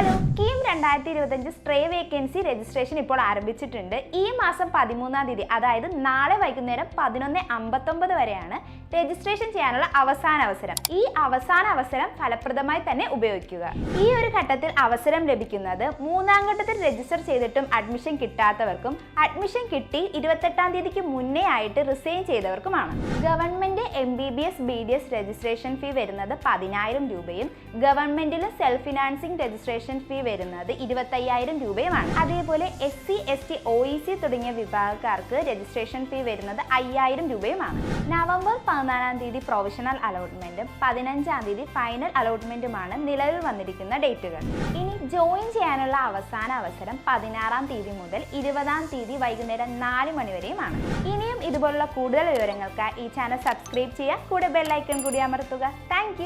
Hello. KEAM രണ്ടായിരത്തി ഇരുപത്തഞ്ച് stray vacancy registration ഇപ്പോൾ ആരംഭിച്ചിട്ടുണ്ട്. ഈ മാസം പതിമൂന്നാം തീയതി അതായത് നാളെ വൈകുന്നേരം പതിനൊന്ന് അമ്പത്തൊമ്പത് വരെയാണ് രജിസ്ട്രേഷൻ ചെയ്യാനുള്ള അവസാന അവസരം. ഈ അവസാന അവസരം ഫലപ്രദമായി തന്നെ ഉപയോഗിക്കുക. ഈ ഒരു ഘട്ടത്തിൽ അവസരം ലഭിക്കുന്നത് മൂന്നാം ഘട്ടത്തിൽ രജിസ്റ്റർ ചെയ്തിട്ടും അഡ്മിഷൻ കിട്ടാത്തവർക്കും അഡ്മിഷൻ കിട്ടി ഇരുപത്തെട്ടാം തീയതിക്ക് മുന്നേ ആയിട്ട് resign ചെയ്തവർക്കുമാണ്. Government M B B S B D S registration fee വരുന്നത് പതിനായിരം രൂപയും ഗവൺമെന്റിലെ സെൽഫ് ഫിനാൻസിംഗ് രജിസ്ട്രേഷൻ ഫീ വരുന്നത് ഇരുപത്തയ്യായിരം രൂപയുമാണ്. അതേപോലെ S C S T O E C തുടങ്ങിയ വിഭാഗക്കാർക്ക് രജിസ്ട്രേഷൻ ഫീ വരുന്നത് അയ്യായിരം രൂപയുമാണ്. നവംബർ പതിനാലാം തീയതി പ്രൊവിഷണൽ അലോട്ട്മെന്റും പതിനഞ്ചാം തീയതി ഫൈനൽ അലോട്ട്മെന്റുമാണ് നിലവിൽ വന്നിരിക്കുന്ന ഡേറ്റുകൾ. ഇനി ജോയിൻ ചെയ്യാനുള്ള അവസാന അവസരം പതിനാറാം തീയതി മുതൽ ഇരുപതാം തീയതി വൈകുന്നേരം നാല് മണി വരെയുമാണ്. ഇനിയും ഇതുപോലുള്ള കൂടുതൽ വിവരങ്ങൾക്ക് ഈ ചാനൽ സബ്സ്ക്രൈബ് ചെയ്യുക. കൂടെ ബെല്ലൈക്കൺ കൂടി അമർത്തുക. താങ്ക്